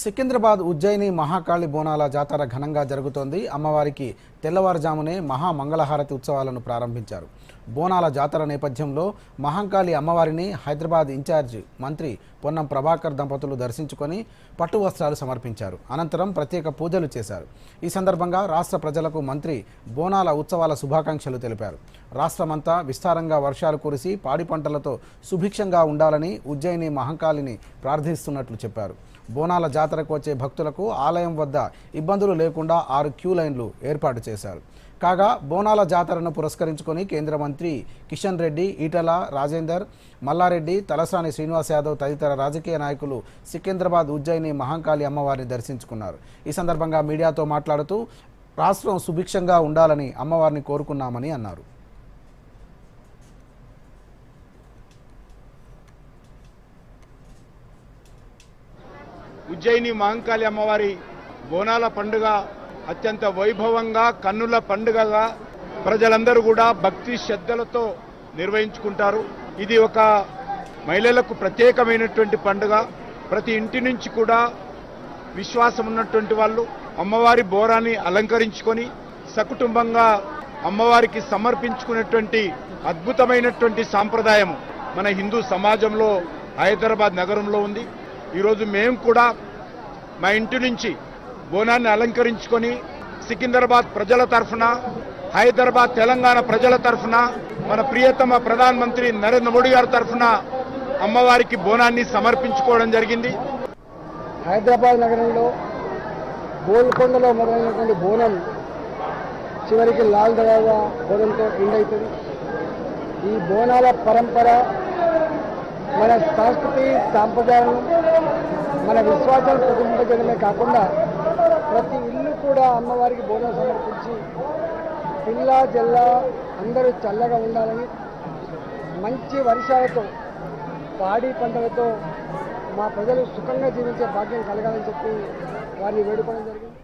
సికింద్రాబాద్ ఉజ్జయిని మహాకాళి బోనాల జాతర ఘనంగా జరుగుతోంది. అమ్మవారికి తెల్లవారుజామునే మహా మంగళహారతి ఉత్సవాలను ప్రారంభించారు. బోనాల జాతర నేపథ్యంలో మహంకాళి అమ్మవారిని హైదరాబాద్ ఇన్ఛార్జ్ మంత్రి పొన్నం ప్రభాకర్ దంపతులు దర్శించుకొని పట్టు వస్త్రాలు సమర్పించారు. అనంతరం ప్రత్యేక పూజలు చేశారు. ఈ సందర్భంగా రాష్ట్ర ప్రజలకు మంత్రి బోనాల ఉత్సవాల శుభాకాంక్షలు తెలిపారు. రాష్ట్రమంతా విస్తారంగా వర్షాలు కురిసి పాడి పంటలతో సుభిక్షంగా ఉండాలని ఉజ్జయిని మహంకాళిని ప్రార్థిస్తున్నట్లు చెప్పారు. బోనాల జాతరకు వచ్చే భక్తులకు ఆలయం వద్ద ఇబ్బందులు లేకుండా ఆరు క్యూ లైన్లు ఏర్పాటు చేశారు. కాగా బోనాల జాతరను పురస్కరించుకొని కేంద్ర మంత్రి కిషన్ రెడ్డి ఈటల రాజేందర్ మల్లారెడ్డి తలసాని శ్రీనివాస్ యాదవ్ తదితర రాజకీయ నాయకులు సికింద్రాబాద్ ఉజ్జయిని మహంకాళి అమ్మవారిని దర్శించుకున్నారు. ఈ సందర్భంగా మీడియాతో మాట్లాడుతూ రాష్ట్రం సుభిక్షంగా ఉండాలని అమ్మవారిని కోరుకున్నామని అన్నారు. ఉజ్జయిని మహంకాళి అమ్మవారి బోనాల పండుగ అత్యంత వైభవంగా కన్నుల పండుగగా ప్రజలందరూ కూడా భక్తి శ్రద్ధలతో నిర్వహించుకుంటారు. ఇది ఒక మహిళలకు ప్రత్యేకమైనటువంటి పండుగ. ప్రతి ఇంటి నుంచి కూడా విశ్వాసం ఉన్నటువంటి వాళ్ళు అమ్మవారి బోరాన్ని అలంకరించుకొని సకుటుంబంగా అమ్మవారికి సమర్పించుకునేటువంటి అద్భుతమైనటువంటి సాంప్రదాయం మన హిందూ సమాజంలో హైదరాబాద్ నగరంలో ఉంది. ఈరోజు మేము కూడా మా ఇంటి నుంచి బోనాన్ని అలంకరించుకొని సికింద్రాబాద్ ప్రజల తరఫున హైదరాబాద్ తెలంగాణ ప్రజల తరఫున మన ప్రియతమ ప్రధానమంత్రి నరేంద్ర మోడీ గారి తరఫున అమ్మవారికి బోనాన్ని సమర్పించుకోవడం జరిగింది. హైదరాబాద్ నగరంలో గోల్కొండలో మొదలైనటువంటి బోనం చివరికి లాల్ దర్వాజా బోనంతో ఎండ్ అవుతుంది. ఈ బోనాల పరంపర మన సంస్కృతి సాంప్రదాయం మన విశ్వాసాలు ప్రతిబింబించడమే కాకుండా కూడా అమ్మవారికి బోనం సమర్పించి పిల్ల జల్ల అందరూ చల్లగా ఉండాలని మంచి వర్షాలతో పాడి పంటలతో మా ప్రజలు సుఖంగా జీవించే భాగ్యం కలగాలని చెప్పి వారిని వేడుకోవడం జరిగింది.